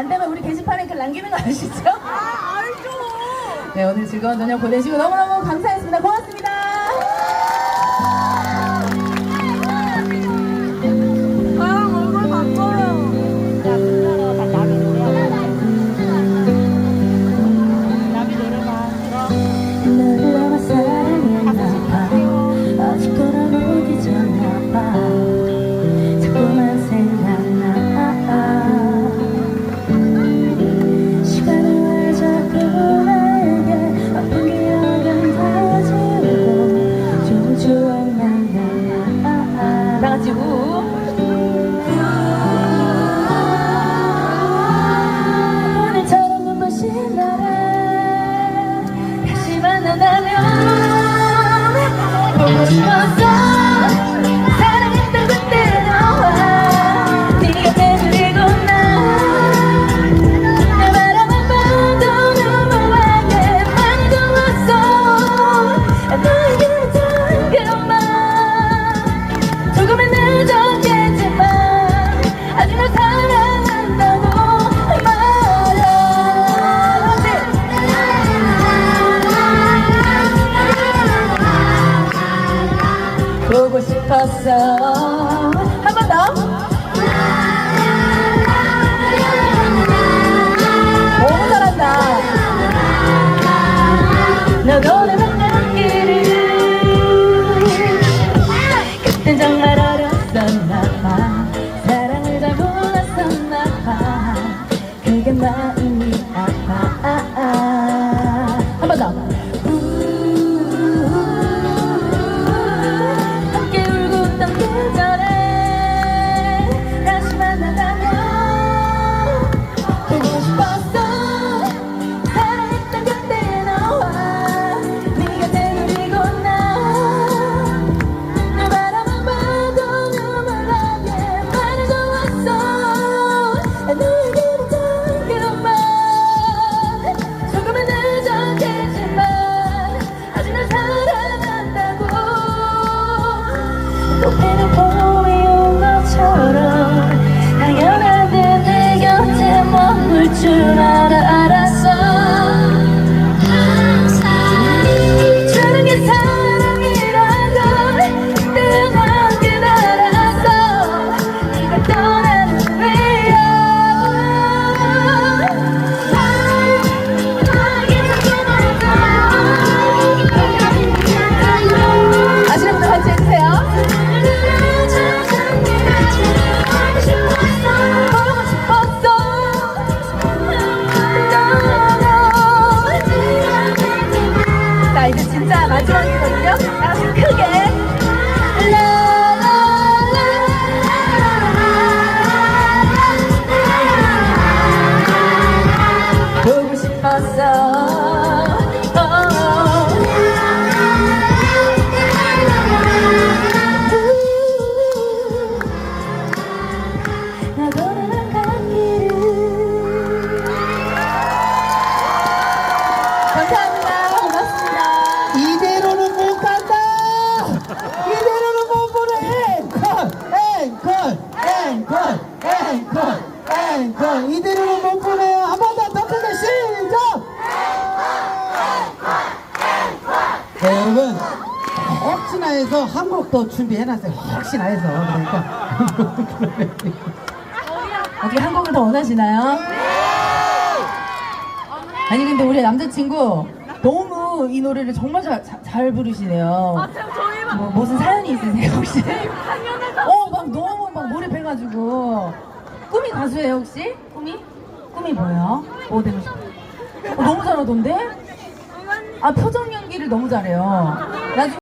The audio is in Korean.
안 되면 우리 게시판에 글 남기는 거 아시죠? 아, 알죠. 네, 오늘 즐거운 저녁 보내시고 너무너무 감사했습니다. 고맙습니다. 보 보고 싶었어 한 번 더. 너무 잘한다. 너도 내 길을 그땐 정말 어렸었나봐 사랑을 잘 몰랐었나봐 그게 마음이 아파 한 번 더. 이대로 네, 여러분 혹시나 해서 한곡더 준비해놨어요 혹시나 해서 그러니까 어떻게 한 곡을 더 원하시나요? 아니 근데 우리 남자친구 너무 이 노래를 정말 잘, 자- 잘 부르시네요. 아, 저희만 뭐 무슨 사연이 있으세요 혹시? 학년에서 어막 너무 막 몰입해가지고 꿈이 가수예요 혹시? 꿈이? 꿈이 뭐예요? 뭐 되고 싶어? 어, 너무 잘하던데? 아 표정 연기를 너무 잘해요. 나중에